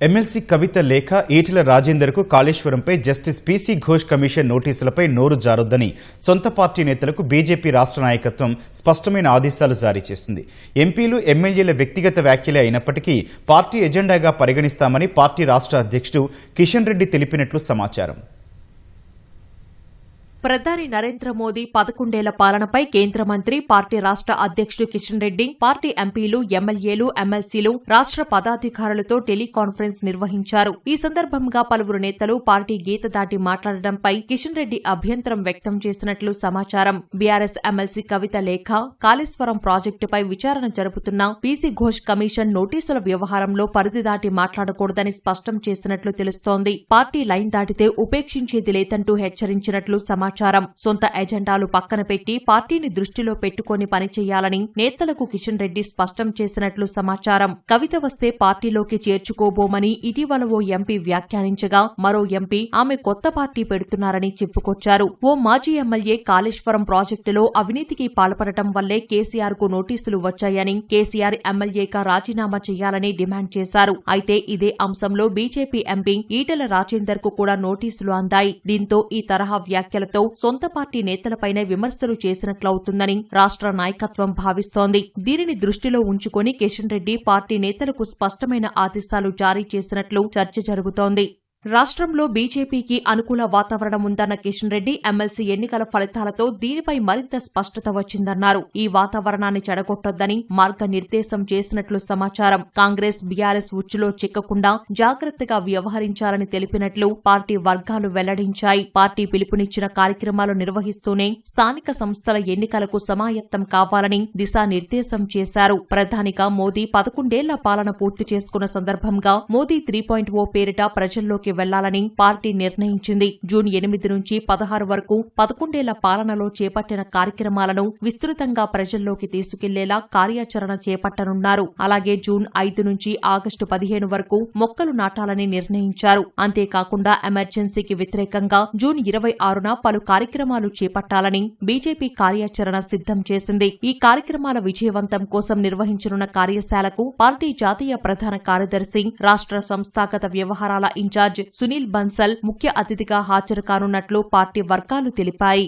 MLC Kavitha లేఖ ఈటెల రాజేందర్కు కాళేశ్వరంపై జస్టిస్ పీసీ ఘోష్ కమిషన్ నోటీసులపై నోరు జారొద్దని సొంత పార్టీ నేతలకు బీజేపీ రాష్ట్ర నాయకత్వం స్పష్టమైన ఆదేశాలు జారీ చేసింది. ఎంపీలు ఎమ్మెల్యేల వ్యక్తిగత వ్యాఖ్యలే అయినప్పటికీ పార్టీ ఎజెండాగా పరిగణిస్తామని పార్టీ రాష్ట్ర అధ్యక్షుడు కిషన్ రెడ్డి తెలిపినట్లు సమాచారం. ప్రధాని నరేంద్ర మోదీ పదకొండేళ్ళ పాలనపై కేంద్ర మంత్రి పార్టీ రాష్ట్ర అధ్యక్షుడు కిషన్ రెడ్డి పార్టీ ఎంపీలు ఎమ్మెల్యేలు ఎమ్మెల్సీలు రాష్ట్ర పదాధికారులతో టెలికాన్ఫరెన్స్ నిర్వహించారు. ఈ సందర్భంగా పలువురు నేతలు పార్టీ గీత దాటి మాట్లాడడంపై కిషన్ రెడ్డి అభ్యంతరం వ్యక్తం చేసినట్లు సమాచారం. బీఆర్ఎస్ ఎమ్మెల్సీ కవిత లేఖ కాళేశ్వరం ప్రాజెక్టుపై విచారణ జరుపుతున్న పీసీ ఘోష్ కమిషన్ నోటీసుల వ్యవహారంలో పరిధి దాటి మాట్లాడకూడదని స్పష్టం చేసినట్లు తెలుస్తోంది. పార్టీ లైన్ దాటితే ఉపేక్షించేది లేదంటూ హెచ్చరించినట్లు సమాచారం. సొంత ఎజెండాలు పక్కన పెట్టి పార్టీని దృష్టిలో పెట్టుకుని పనిచేయాలని నేతలకు కిషన్ రెడ్డి స్పష్టం చేసినట్లు సమాచారం. కవిత వస్తే పార్టీలోకి చేర్చుకోబోమని ఇటీవల ఓ ఎంపీ వ్యాఖ్యానించగా మరో ఎంపీ ఆమె కొత్త పార్టీ పెడుతున్నారని చెప్పుకొచ్చారు. ఓ మాజీ ఎమ్మెల్యే కాళేశ్వరం ప్రాజెక్టులో అవినీతికి పాల్పడటం వల్లే కేసీఆర్కు నోటీసులు వచ్చాయని కేసీఆర్ ఎమ్మెల్యేగా రాజీనామా చేయాలని డిమాండ్ చేశారు. అయితే ఇదే అంశంలో బీజేపీ ఎంపీ ఈటెల రాజేందర్కు కూడా నోటీసులు అందాయి. దీంతో ఈ తరహా వ్యాఖ్యలతో సొంత పార్టీ నేతలపైనే విమర్శలు చేసినట్లవుతుందని రాష్ట్ర నాయకత్వం భావిస్తోంది. దీనిని దృష్టిలో ఉంచుకొని కిషన్ రెడ్డి పార్టీ నేతలకు స్పష్టమైన ఆదేశాలు జారీ చేసినట్లు చర్చ జరుగుతోంది. రాష్ట్రంలో బీజేపీకి అనుకూల వాతావరణం ఉందన్న కిషన్ రెడ్డి ఎమ్మెల్సీ ఎన్నికల ఫలితాలతో దీనిపై మరింత స్పష్టత వచ్చిందన్నారు. ఈ వాతావరణాన్ని చెడగొట్టొద్దని మార్గనిర్దేశం చేసినట్లు సమాచారం. కాంగ్రెస్ బీఆర్ఎస్ ఉచ్చులో చిక్కకుండా జాగ్రత్తగా వ్యవహరించాలని తెలిపినట్లు పార్టీ వర్గాలు వెల్లడించాయి. పార్టీ పిలుపునిచ్చిన కార్యక్రమాలు నిర్వహిస్తూనే స్థానిక సంస్థల ఎన్నికలకు సమాయత్తం కావాలని దిశానిర్దేశం చేశారు. ప్రధానిగా మోదీ పదకొండేళ్ళ పాలన పూర్తి చేసుకున్న సందర్భంగా మోదీ త్రీ పాయింట్ ఓ పేరిట ప్రజల్లోకి వెళ్ళాలని పార్టీ నిర్ణయించింది. జూన్ ఎనిమిది నుంచి పదహారు వరకు పదకొండేళ్ళ పాలనలో చేపట్టిన కార్యక్రమాలను విస్తృతంగా ప్రజల్లోకి తీసుకెళ్ళేలా కార్యాచరణ చేపట్టనున్నారు. అలాగే జూన్ ఐదు నుంచి ఆగస్టు పదిహేను వరకు మొక్కలు నాటాలని నిర్ణయించారు. అంతేకాకుండా ఎమర్జెన్సీకి వ్యతిరేకంగా జూన్ ఇరవై ఆరున పలు కార్యక్రమాలు చేపట్టాలని బీజేపీ కార్యాచరణ సిద్ధం చేసింది. ఈ కార్యక్రమాల విజయవంతం కోసం నిర్వహించనున్న కార్యశాలకు పార్టీ జాతీయ ప్రధాన కార్యదర్శి రాష్ట్ర సంస్థాగత వ్యవహారాల ఇన్ఛార్జ్ సునీల్ బన్సల్ ముఖ్య అతిథిగా హాజరు కానున్నట్లు పార్టీ వర్గాలు తెలిపాయి.